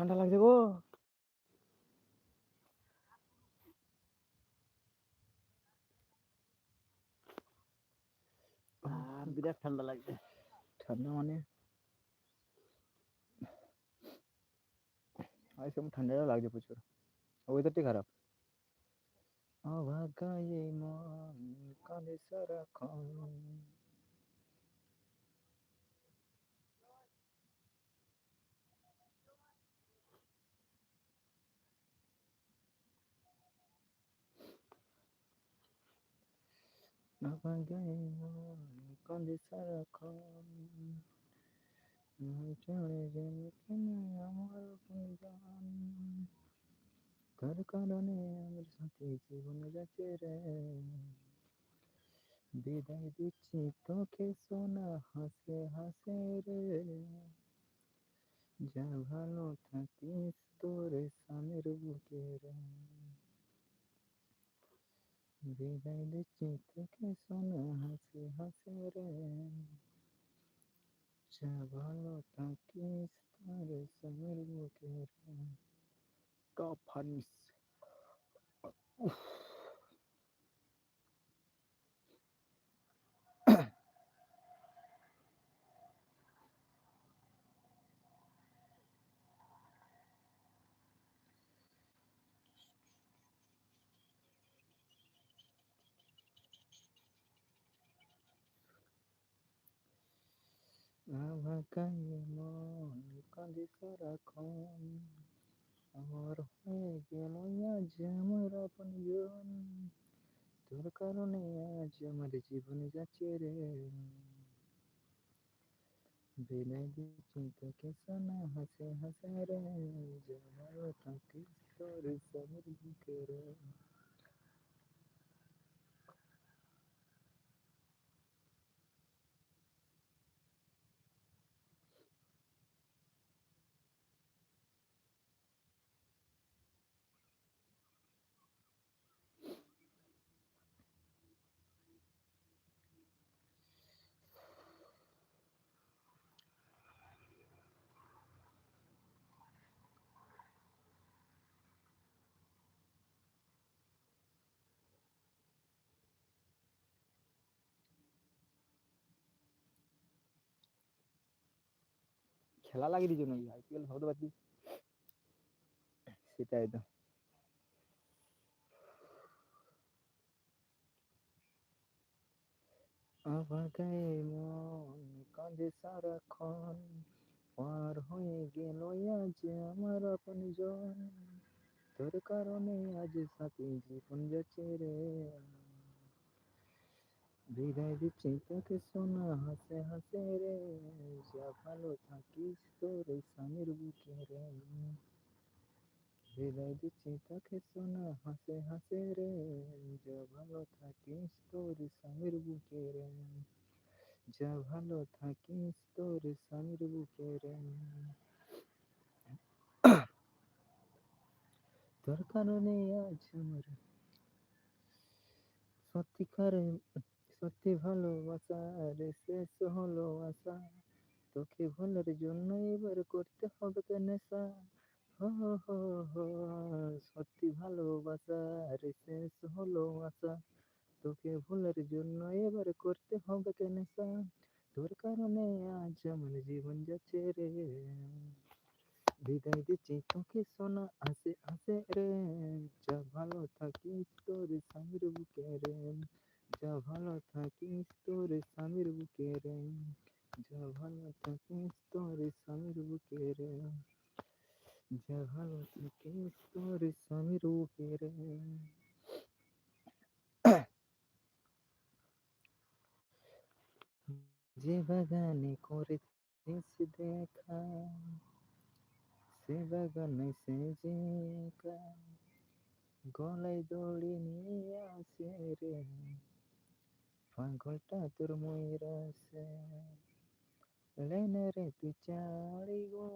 ঠান্ডা লাগছে গো। আর বিরাট ঠান্ডা লাগছে। ঠান্ডা মানে? আজ কেমন ঠান্ডাটা লাগছে প্রচুর। ওয়েদারটি খারাপ। অভাগায় মন কাঁদে সারাক্ষণ। কাঁদে সারাক্ষণ চলে যেন কেন আমার গুঞ্জন তার কারণে আমার সাথে জীবন যাচ্ছে রে বিদায় দিচ্ছি তোকে সোনা হাসে হাসে রে যা ভালো থাকিস তোর স্বামীর বুকে রে বিদায় দিচ্ছি তোকে সোনা হাসে হাসে রে যা ভালো থাকিস তোর স্বামীর বুকে রে কাফানিস আভাকায় মন কাঁদে সারাক্ষণ আমার হয়ে গেল আজ আমার আপনজন তোর কারণে আজ আমার জীবন যাচ্ছে রে বিদায় দিচ্ছি তোকে সোনা হাসে হাসে রে ভালো থাকিস তোর স্বামীর রে খেলা লাগিয়ে দিয়েছে নাকি? আইপিএল ভাবতে পারছি। সেটাই তো। আমার গায়ে মন কাঁদে সারাক্ষণ। পার হয়ে গেল আজ আমার আপনজন। তোর কারণে আজ সাথে জীবন যাচ্ছে রে। বিদায় দিচ্ছি তোকে সোনা হাসে হাসে রে যা ভালো থাকিস তোর স্বামীর বুকে রে বিদায় দিচ্ছি তোকে সোনা হাসে হাসে রে যা ভালো থাকিস তোর স্বামীর বুকে রে যা ভালো থাকিস তোর স্বামীর বুকে রে তোর কারণে আজ আমার সত্যিকার সত্যি ভালোবাসা রে শেষ হলো আশা। তোকে ভুলার জন্য এবার করতে হবে নেশা। হো হো হো সত্যি ভালোবাসা রে শেষ হলো আশা। তোকে ভুলার জন্য এবার করতে হবে নেশা। তোর কারণে আজ আমার জীবন যাচ্ছে রে। বিদায় দিচ্ছি তোকে সোনা, আসে আসে রে। যা ভালো থাকিস তোর বুকে রে। যা ভালো থাকিস তোর স্বামীর বুকে রে যা ভালো থাকিস তোর স্বামীর বুকে রে যা ভালো থাকিস তোর স্বামীর বুকে রে যে বাগানে করেছিস দেখা সে বাগানে সে যে একা গলায় দড়ি নিয়ে আসে রে fan colta turmuirase, lenere pichaligo.